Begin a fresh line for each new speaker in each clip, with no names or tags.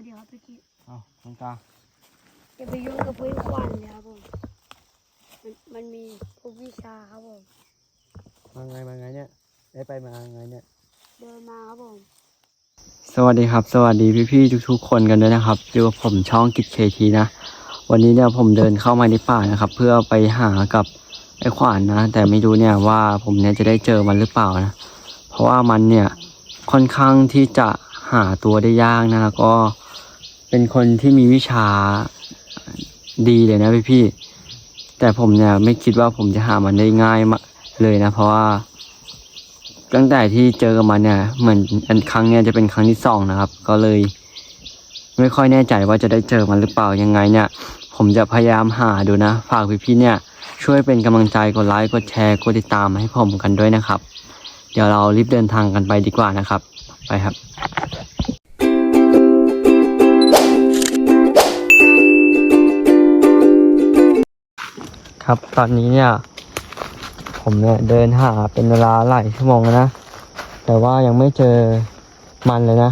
คนเดียวครับพี่กี้
อ้าวตรงกลาง
อย่าไปยุ่งกับเพื่อนควันเลยครับผมมันมันมีพวกวิชาครับผม
มาไงมาไงเนี่ยได้ไปมาไงเนี่ย
เดินมาครับผม
สวัสดีครับ สวัสดีพี่ๆทุกๆคนกันด้วยนะครับอยู่กับผมช่องกิจเคทีนะ วันนี้เนี่ยผมเดินเข้ามาในป่านะครับ เพื่อไปหากับไอ้ขวานนะ แต่ไม่รู้เนี่ยว่าผมเนี่ยจะได้เจอมันหรือเปล่านะ เพราะว่ามันเนี่ยค่อนข้างที่จะหาตัวได้ยากนะแล้วก็ เป็นคนที่มีวิชาดีเลยนะพี่ๆแต่ผมเนี่ยไม่คิดว่าผมจะหามันได้ง่ายมากเลยนะ เพราะว่า ตั้งแต่ที่เจอกับมันเนี่ยเหมือนอันครั้งเนี่ยจะเป็นครั้งที่สองนะครับ ก็เลย ไม่ค่อยแน่ใจว่าจะได้เจอมันหรือเปล่ายังไงเนี่ย ผมจะพยายามหาดูนะฝากพี่ๆเนี่ย ช่วยเป็นกำลังใจกดไลค์กดแชร์กดติดตามให้ผมกันด้วยนะครับ เดี๋ยวเรารีบเดินทางกันไปดีกว่านะครับ ไปครับ ครับ ตอนนี้เนี่ย ผมเนี่ยเดินหาเป็นเวลาหลายชั่วโมงแล้วนะ แต่ว่ายังไม่เจอมันเลยนะ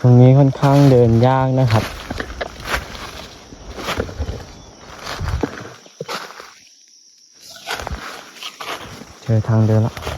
ตรงนี้ค่อน ย่างนยากนะครับ เจอทางเดินแล้ว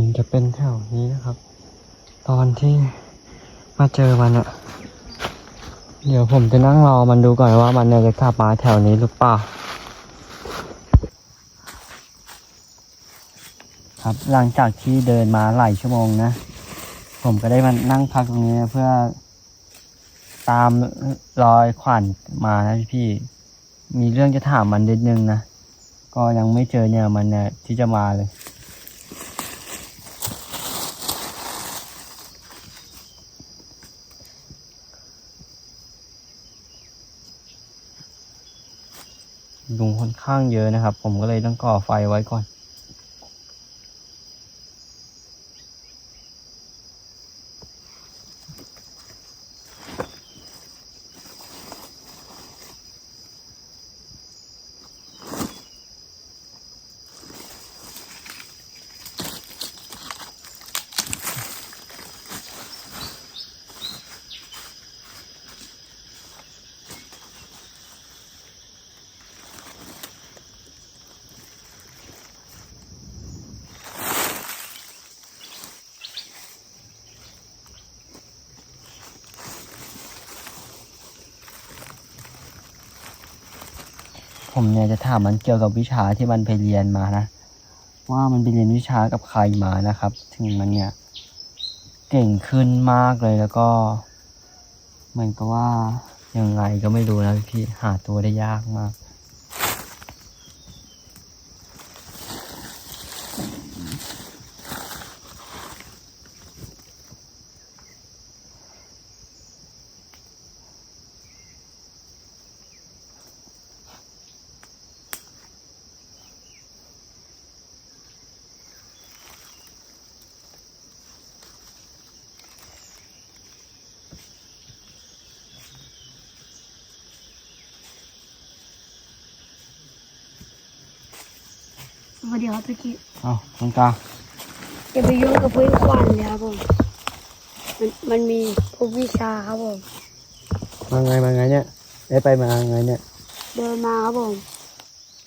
มันจะเป็นแถวนี้นะครับ ตอนที่มาเจอมันอะเดี๋ยวผมจะนั่งรอมันดูก่อนว่ามันจะกลับมาแถวนี้หรือเปล่าครับหลังจากที่เดินมาหลายชั่วโมงนะ ผมก็ได้มานั่งพักตรงนี้เพื่อตามรอยขวัญมานะพี่มีเรื่องจะถามมันนิดนึงนะ ก็ยังไม่เจอเนี่ยมันเนี่ยที่จะมาเลย ยุงค่อนข้างเยอะนะครับ ผมก็เลยต้องก่อไฟไว้ก่อน ผมเนี่ยจะถามมันเกี่ยวกับวิชาที่มันไปเรียนมานะ ว่ามันไปเรียนวิชากับใครมานะครับ ถึงมันเนี่ย เก่งขึ้นมากเลยแล้วก็เหมือนกับว่ายังไงก็ไม่รู้นะพี่หาตัวได้ยากมาก
วัสดีครับพี่กิ
เอาน้องกา
อย่าไปยุ่งกับพวกควันเลยครับผมมันมันมีพวกวิชาครับผม
มาไงมาไงเนี่ยได้ไปมาไงเนี่ย
เดินมาครับผม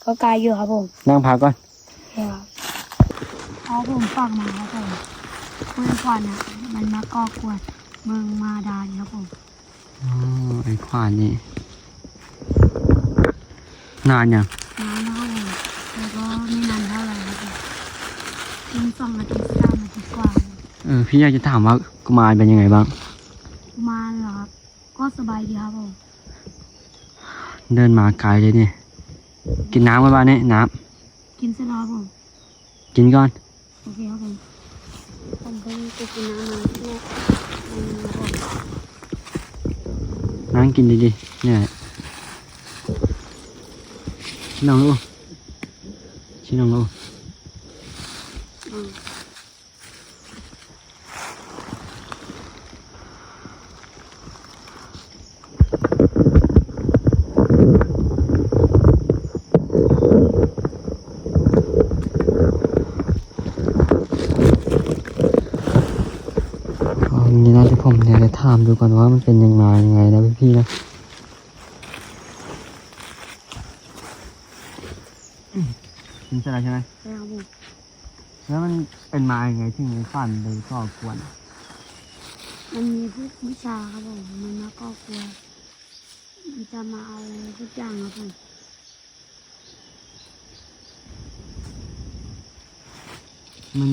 ก็ไกลอยู่ครับผม
นั่งพักก่อน
ใช่ครับเอาผมฟังมาครับผมพวกควันอะมันมาก่อกวนเมืองมาดานครับผม
อ๋อไอ้ขวานนี่นานยัง
นานนะครับผมแต่ก็ไม่นานเท่าไหร่ครับผมเพียง สองอาทิตย์สามอาทิตย์กว่า
เออพี่อยากจะถามว่ากุมารเป็นยังไงบ้าง
มาเหรอครับก็สบายดีครับผม
เดินมาไกลเลยนี่กินน้ำกันบ้างเนี่ยน้
กินเสร็จแล้วครับผมำ
กินก่อน
โอเคครับผมผมเพิ่งไปกินน้ำมาเนี่ยมันครับผม
นั่งกินดีๆเนี่ยชิลองลูกชิลองลูก
อืม
ก็นี่นะที่ ผมเนี่ยจะถามดูก่อนว่ามันเป็นยังไงยังไงนะพี่ๆนะกินเสร็จแล้วใช่ไหม
ใช่ครับผม
แล้วมันเป็นมายังไงถึงไอ้ฝันไปก่อกวน
มันมีพวกวิชาครับผมมันมาก็กลัวมันจะมาเอาทุกอย่างครับผม
มัน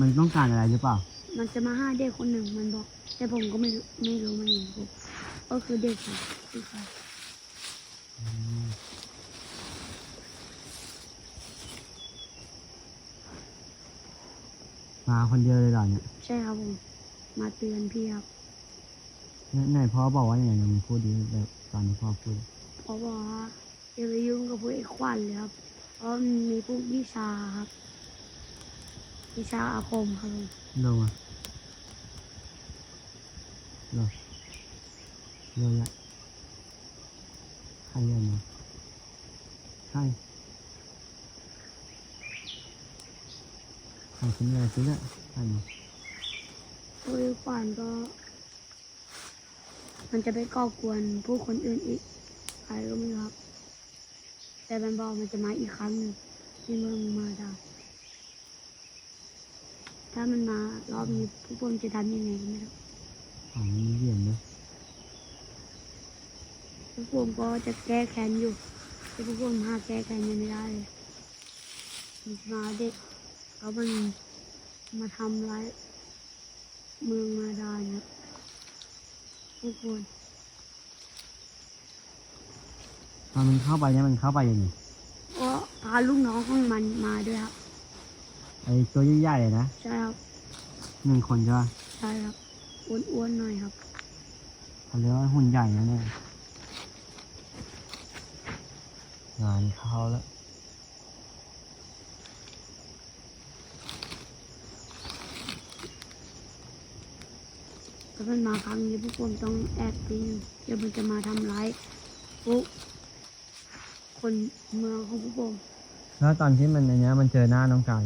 มันต้องการอะไรหรือเปล่า
มันจะมาห้าเด็กคนหนึ่งมันบอก แต่ผมก็ไม่รู้ไม่รู้มันเองผมก็คือเด็กครับที่เขา
มาคนเดียวเลยเหรอเนี่ย
ใช่ครับผมมาเตือนพี่ครับ
เนี่ยไหนพ่อบอกว่าอย่างไรมึงพูดดีแบบตอนที่พ่อพูด
เขาบอกว่าอย่าไปยุ่งกับพวกไอ้ควันเลยครับเพราะมันมีพวกวิชาครับ วิชาอาคมครับผม
เร็วอะเร็วเร็วอะใครเรียนมาใช่ใครชิ้นอะไรชิ้นอะใครมา
พวกไอ้ควันก็ มันจะไปก่อกวนผู้คนอื่นอีกใครก็ไม่รู้ครับ แต่มันบอกมันจะมาอีกครั้งหนึ่งที่เมืองมาดา ถ้ามันมารอบนี้พวกผมจะทำยังไงก็ไม่รู้
ของมีเหรียญด้วย
พวกผมก็จะแก้แค้นอยู่แต่พวกผมหาแก้แค้นยังไม่ได้เลยมันจะมาเด็กแล้วมันมาทำร้ายเมืองมาดานะทุกคน
ตอนมันเข้าไปเนี่ยมันเข้าไปยังไง
ก็พาลูกน้องของมันมาด้วยครับ
ไอ้ตัวใหญ่ๆเลยนะ
ใช่ครับ
หนึ่งคนใช่ปะ
ใช่ครับอ้วนๆหน่อยครับ
เขาเรียกว่าหุ่นใหญ่นะเนี่ยงานเข้าแล้ว
ถ้ามันมาครั้งนี้พวกผมต้องแอบตีเดี๋ยวมันจะมาทำร้ายพวกคนเมืองของพวกผม
แล้วตอนที่มันอันเนี้ยมันเจอหน้าน้องกาย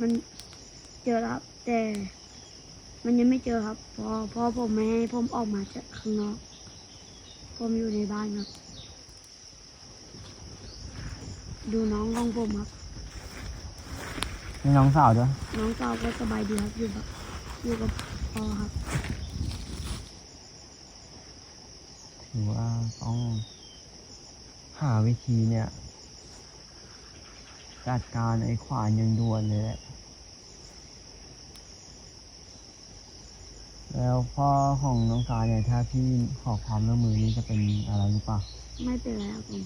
มันเจอแล้วครับแต่ มันยังไม่เจอครับเพอพอผมไม่ให้ผมออกมาจากข้างนอก ผมอยู่ในบ้านครับ ดูน้องของผมครับ
มีน้องสาวด้วย
น้องสาวก็สบายดีครับอยู่กับอยู่กับพ่อครับ
ถือว่าต้องหาวิธีเนี่ย จัดการไอ้ขวานอยังด่วนเลยแหละแล้วพ่อของน้องกายเนี่ยถ้าพี่ขอความร่วมมือนี่จะเป็นอะไรหรือเปล่า
ไม่เป็นไรครับผม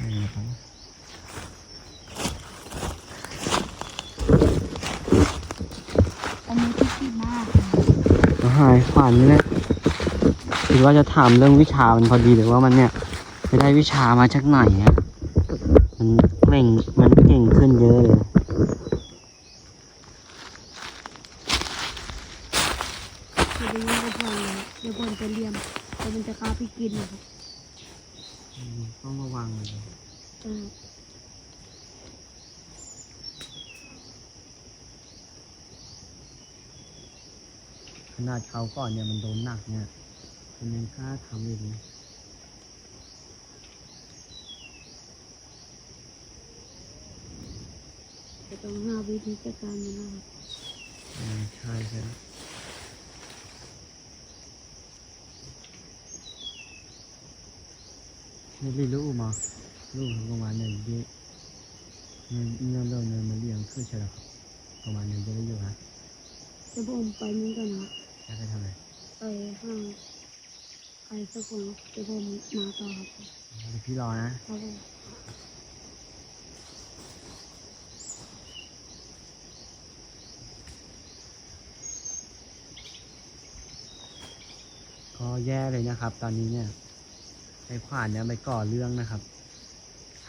นี่นะครับ
อันนี้ที่คิดมาก
ก็หายขวานนี่แหละ คิดว่าจะถามเรื่องวิชามันพอดีหรือว่ามันเนี่ยไปได้วิชามาจากไหนอะมันเก่งมันเก่งขึ้นเยอะเลย
อย่าไปยุ่งกับผมเลยเดี๋ยวผมจะเลี้ยมเดี๋ยวมันจะฆ่าพี่กินนะครับ
ต้องระวังเลย
เออ
ขนาดเขาก่อนเนี่ยมันโดนหนักเนี่ย มันยังกล้าทำอีกเลย
จะต้องหาวิธีจัดการมันนะครับ
อืมใช่ใช่นี่ลีลูกมาลูกประมาณหนึ่งเยเงินเงินเรื่องเงินมาเลี้ยงคือใช่หรอครับประมาณหนึ่งจะได้อยู่ฮะ
จะผมไปนี่กันนะ
จะไปทำอะไร
ไปห้าง ใครสักคนจะผมมาต่อครับ
เดี๋ยวพี่รอนะ
ครับผม
ก็แย่เลยนะครับ ตอนนี้เนี่ยไอ้ขวานเนี่ยไปก่อเรื่องนะครับ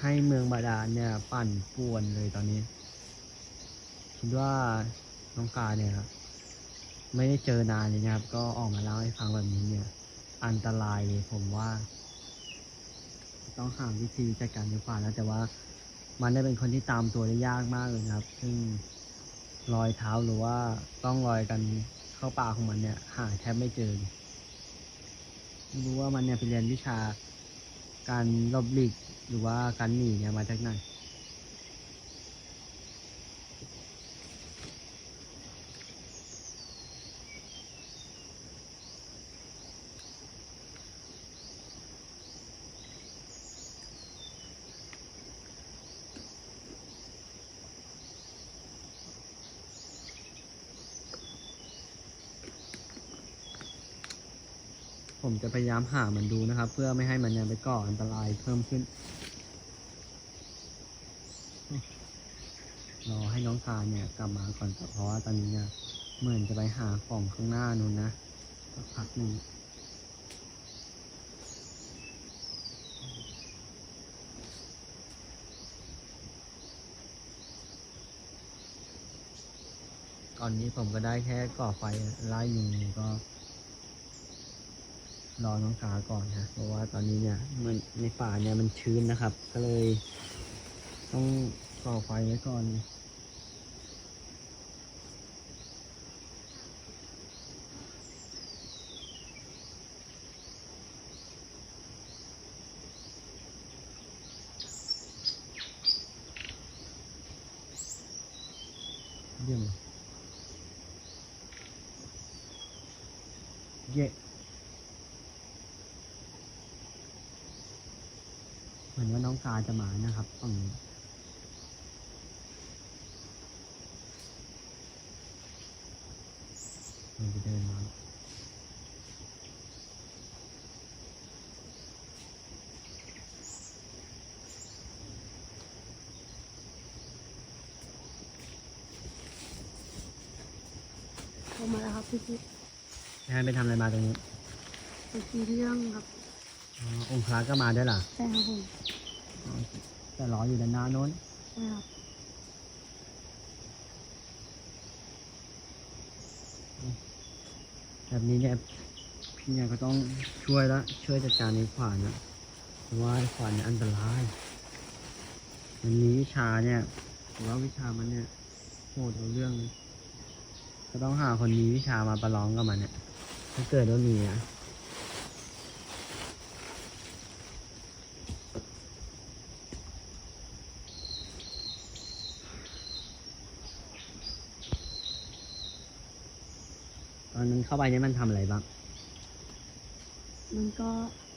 ให้เมืองบาดาลเนี่ย ปั่นป่วนเลยตอนนี้คิดว่าน้องกาเนี่ยครับไม่ได้เจอนานเลยนะครับ ก็ออกมาเล่าให้ฟังแบบนี้เนี่ย อันตรายเลยผมว่า ต้องหาวิธีจัดการดีกว่าแล้วแต่ว่ามันได้เป็นคนที่ตามตัวได้ยากมากเลยครับ ซึ่งรอยเท้าหรือว่าต้องรอยกันเข้าป่าของมันเนี่ย หาแทบไม่เจอไม่รู้ว่ามันเนี่ยไปเรียนวิชาการหลบหลีกหรือว่าการหนีเนี่ยมาจากไหน ผมจะพยายามหามันดูนะครับ เพื่อไม่ให้มันเนี่ยไปก่ออันตรายเพิ่มขึ้นรอให้น้องทานเนี่ยกลับมาก่อนเพราะว่าตอนนี้เนี่ยเหมือนจะไปหาของข้างหน้านู้นนะสักพักหนึ่งตอนนี้ผมก็ได้แค่ก่อไฟไล่ยุงก็ รอน้องสาก่อนนะเพราะว่าตอนนี้เนี่ยมันในป่าเนี่ยมันชื้นนะครับ ก็เลย ต้องก่อไฟไว้ก่อน เยี่ยมเลยเย่เห มือนว่าน้องกาจะมานะครับฝั่งนี้มันจะเดินมา
ผมมาแล้วครับพี่พี่
ให้ไปทำอะไรมาตรงนี้
ไปคุยเรื่องครับ
อ๋อองค์พระก็มาได้วยเหรอ
ใช่ครับผม
อ๋อแต่รออยู่ด้านหน้าโน้น
ใช่ครับ
แบบนี้เนี่ยพี่เนี่ยก็ต้องช่วยละช่วยจัดการในขวานนะเพราะว่าไอ้ขวานเนี่ยอันตรายมันมีวิชาเนี่ยถือว่าวิชามันเนี่ยโหดเอาเรื่องเลยก็ต้องหาคนมีวิชามาประลองกับมันเนี่ยถ้าเกิดว่ามีนะ อนนั้นเข้าไปเนี่ยมันทำอะไรบ้าง
มันก็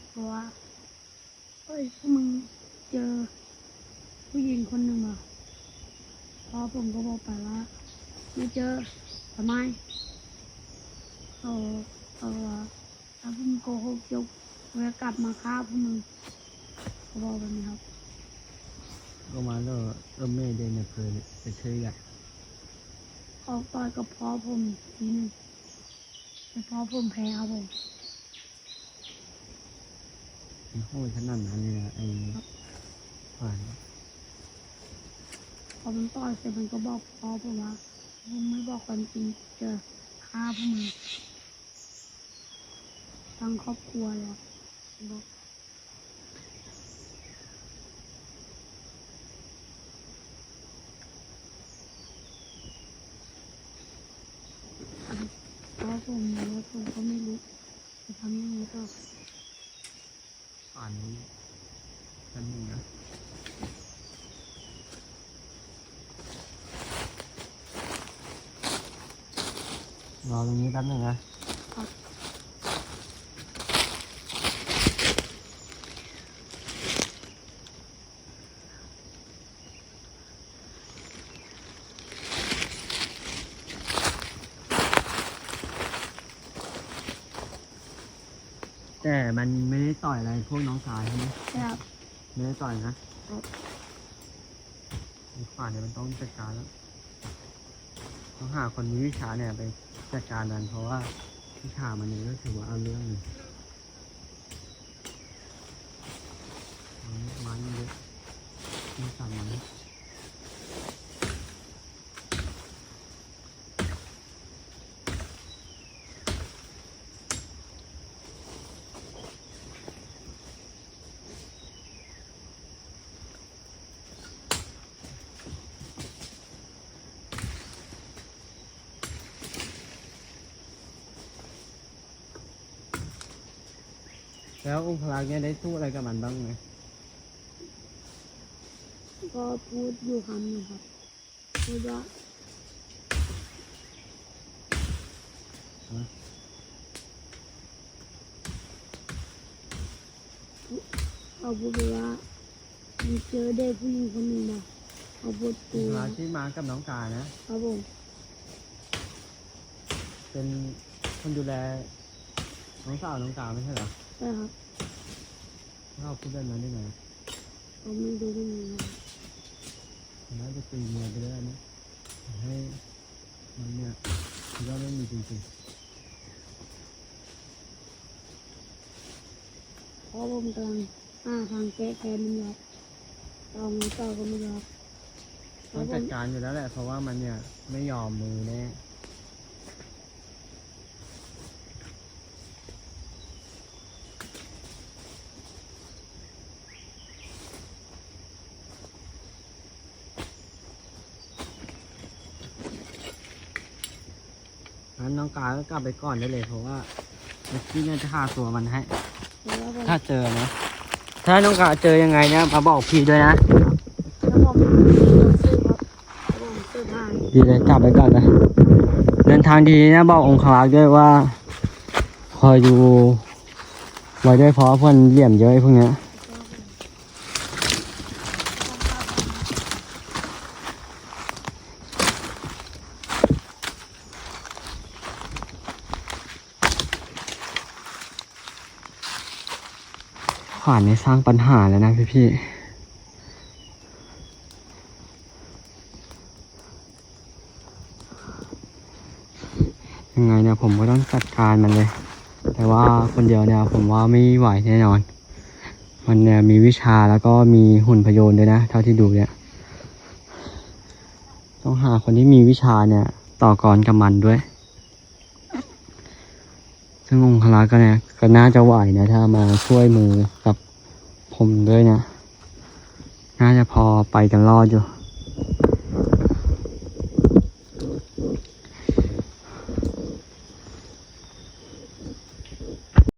เพราะว่าเฮ้ยพวกมึงเจอผู้หญิงคนหนึ่งเหรอพอผมก็บอกไปว่าไม่เจอทำไมเออเออถ้าพวกมึงโกหกยกเวลากลับมาฆ่าพวกมึงเขาบอกแบบนี้ครับ
ก็มาแล้วเออเม่เดนเนี่ยเคยไปเชื่อ
เขาต่อยกับพ่อผมทีหนึง แต่พ่อผมแพ้ครับผม
มันโหดขนาดนั้นเลยนะไอ้ขวาน
พอมันต่อยเสร็จมันก็บอกพ่อผมว่ามึงไม่บอกความจริงจะฆ่าพวกมึงทั้งครอบครัวเลยครับบอก ผมแล้วผมก็ไม่รู้จะทำยังไงต่อ
ป่านนี้กันหนึ่งนะรอตรงนี้แป๊บหนึงนะ มันไม่ได้ต่อยอะไรพวกน้องชายใช่ไหม
ครับ
ไม่ได้ต่อยนะครับอีกฝ่ายเนี่ยมันต้องจัดการแล้วต้องหาคนมีวิชาเนี่ยไปจัดการมันเพราะว่าวิชามันเนี่ยก็ถือว่าเอาเรื่องอยู่มันมันเยอะมันสั่งมัน แล้วองค์พลักษ์เนี่ยได้สู้อะไรกับมันบ้างไหม
ก็พูดอยู่คำหนึงครับพูดว่าเขาพูดไปว่ามีเจอเด็กผู้หญิงคนหนึ่งบอกเขาพูด
อง
ตัว
ค์พลักษ์ที่มากับน้องกานะ
ครับผม
เป็นคนดูแลน้องสาวน้องกาไม่ใช่เหรอ
ใช่ครับ
แล้วเขาพูดแบบนั้นได้ไง
เขาไม่รู้ได้ไงครับ
มันน่าจะตีเมียไปได้นะให้มันเนี่ยคิดว่าไม่มีจริง
เพราะผมกำลังหาทางแก้แค้นมันอยู่ครับเอาไงต่อก็ไม่รู้ครับ
ๆ
เพ
ต้อง
ราะผ
จั
ม
ดการอยู่แล้วแหละเพราะว่ามันเนี่ยไม่ยอมมือแน่ นน้องกาก็กลับไปก่อนได้เลย เพราะว่าเมื่อกี้เนี่ยจะหาตัวมันให้
เพราะว่าผม
ถ้าเจอนะ ถ้าน้องกาเจอยังไงเนี่ยมาบอกพี่ด้วยนะ
แล้วผมผมซื้อครับแล้วผมซื้อผ้า
ดีเลยกลับไปก่อนนะเดินทางดีนะบอกองค์คลักษ์ด้วยว่า คอยดูไว้ด้วยเพราะว่าเพื่อนเหลี่ยมเยอะไอ้พวกเนี้ย ขวานเนี่ยสร้างปัญหาแล้วนะพี่พี่ยังไงเนี่ยผมก็ต้องจัดการมันเลย แต่ว่าคนเดียวเนี่ยผมว่าไม่ไหวแน่นอน มันเนี่ยมีวิชาแล้วก็มีหุ่นพยนต์ด้วยนะ เท่าที่ดูเนี่ย ต้องหาคนที่มีวิชาเนี่ยต่อกรกับมันด้วย ซึ่งองคลักษ์ก็เนี่ยก็น่าจะไหวนะถ้ามาช่วยมือกับผมด้วยนะ น่าจะพอไปกันรอดอยู่